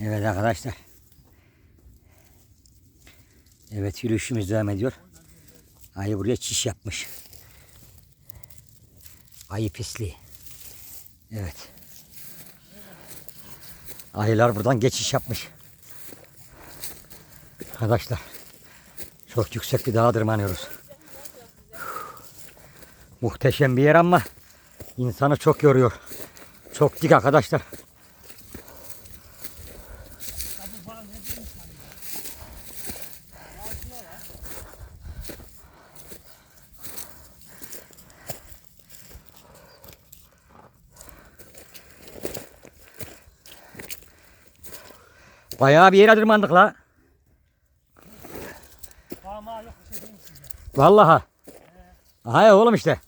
Evet arkadaşlar. Evet yürüyüşümüz devam ediyor. Ayı buraya çiş yapmış. Ayı pisliği. Evet. Ayılar buradan geçiş yapmış. Arkadaşlar. Çok yüksek bir dağa tırmanıyoruz. Muhteşem bir yer ama insanı çok yoruyor. Çok dik arkadaşlar. Bayağı bir yere tırmandık la. Ama yok bir şey değil size. Vallahi. Aha ya oğlum işte.